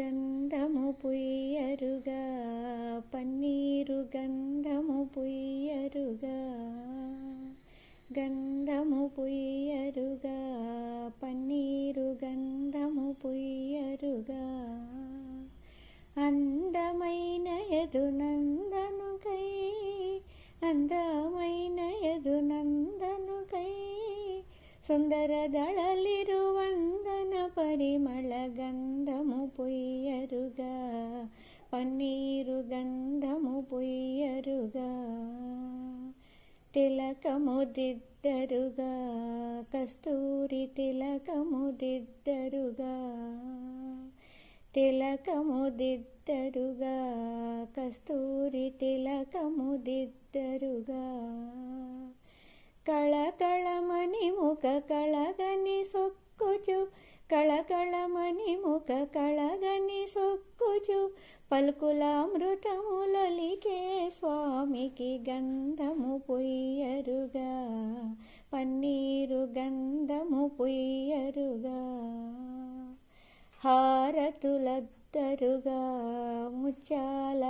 గంధము పుయ్యరుగా పన్నీరు గంధము పుయ్యరుగా. గంధము పుయ్యరుగా పన్నీరు గంధము పుయ్యరుగా. అందమైన యదునందనుకై అందమైన యదునందనుకై సుందరదళలిరువందన పరిమళ గంధము పొయ్యరుగా పన్నీరు గంధము పొయ్యరుగా తిలకము దిద్దరుగా కస్తూరి తిలకము దిద్దరుగా తిలకము దిద్దరుగా కస్తూరి తిలకము దిద్దరుగా. కళకళమని ముఖ కళగ కళకళమని ముఖ కళగని సొక్కుచు. పలుకులామృతములలికే స్వామికి గంధము పొయ్యరుగా. పన్నీరు గంధము పొయ్యరుగా. హారతులద్దరుగా ముత్యాల